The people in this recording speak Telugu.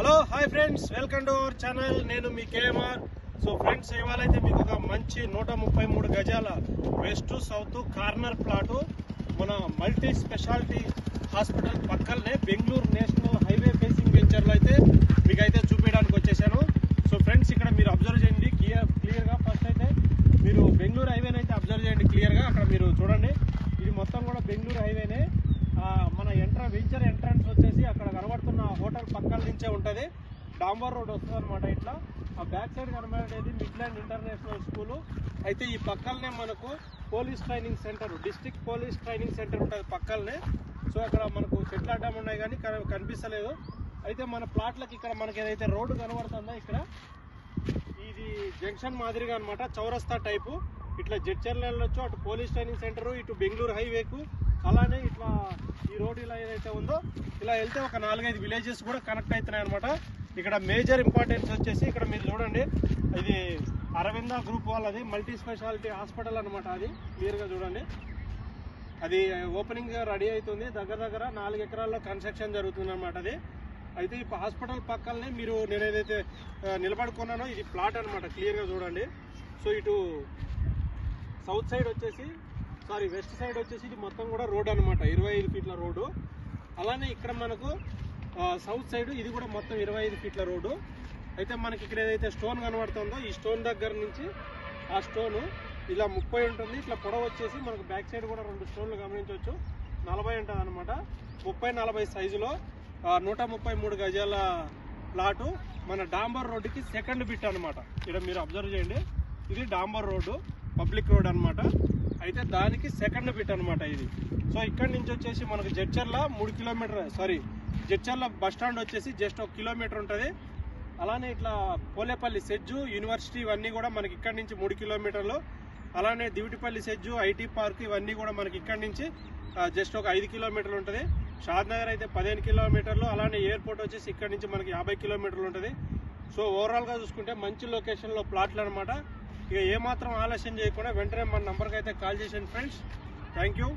Hello hi friends welcome to our channel నేను మీ కేఎంఆర్ సో ఫ్రెండ్స్ ఇవాళైతే మీకు ఒక మంచి నూట ముప్పై మూడు గజాల వెస్ట్ సౌత్ కార్నర్ ప్లాటు మన మల్టీ స్పెషాలిటీ హాస్పిటల్ పక్కనే బెంగళూరు నేషనల్ హైవే ఫేసింగ్ వెంచర్లో అయితే మీకు అయితే చూపించడానికి వచ్చేసాను సో ఫ్రెండ్స్ ఇక్కడ మీరు అబ్జర్వ్ చేయండి క్లియర్ క్లియర్గా ఫస్ట్ అయితే మీరు బెంగళూరు హైవేని అయితే అబ్జర్వ్ చేయండి క్లియర్గా అక్కడ మీరు చూడండి ఇది మొత్తం కూడా బెంగళూరు హైవేనే ఆ, మన ఎంట్ర వెంచర్ ఎంట్రన్స్ వచ్చేసి అక్కడ కనబడుతున్న హోటల్ పక్కల నుంచే ఉంటుంది. డాంబర్ రోడ్ వస్తుంది అనమాట ఇట్లా. ఆ బ్యాక్ సైడ్ కనబడేది మిడ్లాండ్ ఇంటర్నేషనల్ స్కూల్. అయితే ఈ పక్కలనే మనకు police training centre district police training centre ఉంటుంది పక్కలనే సో అక్కడ మనకు చెట్లు అడ్డం ఉన్నాయి కానీ కనిపిస్తలేదు. అయితే మన ప్లాట్లకి ఇక్కడ మనకి ఏదైతే రోడ్డు కనబడుతుందో ఇక్కడ ఇది జంక్షన్ మాదిరిగా అన్నమాట చౌరస్తా టైపు. ఇట్లా జడ్చర్లు వెళ్ళొచ్చు అటు పోలీస్ ట్రైనింగ్ సెంటర్ ఇటు బెంగళూరు హైవేకు. అలానే ఇట్లా ఈ రోడ్ ఇలా ఏదైతే ఉందో ఇలా వెళ్తే ఒక నాలుగైదు విలేజెస్ కూడా కనెక్ట్ అవుతున్నాయి అనమాట ఇక్కడ మేజర్ ఇంపార్టెన్స్ వచ్చేసి ఇక్కడ మీరు చూడండి ఇది అరవింద గ్రూప్ వాళ్ళది మల్టీ స్పెషాలిటీ హాస్పిటల్ అనమాట అది క్లియర్గా చూడండి. అది ఓపెనింగ్ రెడీ అవుతుంది. దగ్గర దగ్గర నాలుగు ఎకరాల్లో కన్స్ట్రక్షన్ జరుగుతుంది అనమాట అది. అయితే ఈ హాస్పిటల్ పక్కనే మీరు నేను ఏదైతే నిలబడుకున్నానో ఇది ప్లాట్ అనమాట క్లియర్గా చూడండి. సో ఇటు సౌత్ సైడ్ వచ్చేసి సారీ వెస్ట్ సైడ్ వచ్చేసి ఇది మొత్తం కూడా రోడ్ అనమాట ఇరవై ఐదు ఫీట్ల రోడ్డు. అలానే ఇక్కడ మనకు సౌత్ సైడ్ ఇది కూడా మొత్తం ఇరవై ఐదు ఫీట్ల రోడ్డు. అయితే మనకి ఇక్కడ ఏదైతే స్టోన్ కనబడుతుందో ఈ స్టోన్ దగ్గర నుంచి ఆ స్టోను ఇలా ముప్పై ఉంటుంది. ఇట్లా పొడవ వచ్చేసి మనకు బ్యాక్ సైడ్ కూడా రెండు స్టోన్లు గమనించవచ్చు. నలభై ఉంటుంది అనమాట ముప్పై నలభై సైజులో నూట ముప్పై మూడు గజాల ప్లాటు మన డాంబర్ రోడ్డుకి సెకండ్ బిట్ అనమాట ఇక్కడ మీరు అబ్జర్వ్ చేయండి. ఇది డాంబర్ రోడ్డు పబ్లిక్ రోడ్ అనమాట అయితే దానికి సెకండ్ బిట్ అనమాట ఇది. సో ఇక్కడి నుంచి వచ్చేసి మనకు జడ్చర్ల మూడు kilometre sorry Jadcherla bus stand వచ్చేసి జస్ట్ ఒక కిలోమీటర్ ఉంటుంది. అలానే ఇట్లా పోలేపల్లి సెజ్జు యూనివర్సిటీ ఇవన్నీ కూడా మనకి ఇక్కడి నుంచి మూడు కిలోమీటర్లు. అలానే దివిటిపల్లి సెజ్జు ఐటీ పార్క్ ఇవన్నీ కూడా మనకి ఇక్కడి నుంచి జస్ట్ ఒక ఐదు కిలోమీటర్లు ఉంటుంది. షాద్ నగర్ అయితే పదిహేను కిలోమీటర్లు అలానే ఎయిర్పోర్ట్ వచ్చేసి ఇక్కడి నుంచి మనకి యాభై కిలోమీటర్లు ఉంటుంది. సో ఓవరాల్గా చూసుకుంటే మంచి లొకేషన్లో ప్లాట్లు అనమాట ఇక ఏమాత్రం ఆలస్యం చేయకుండా వెంటనే మన నంబర్కి అయితే కాల్ చేసాను ఫ్రెండ్స్. Thank you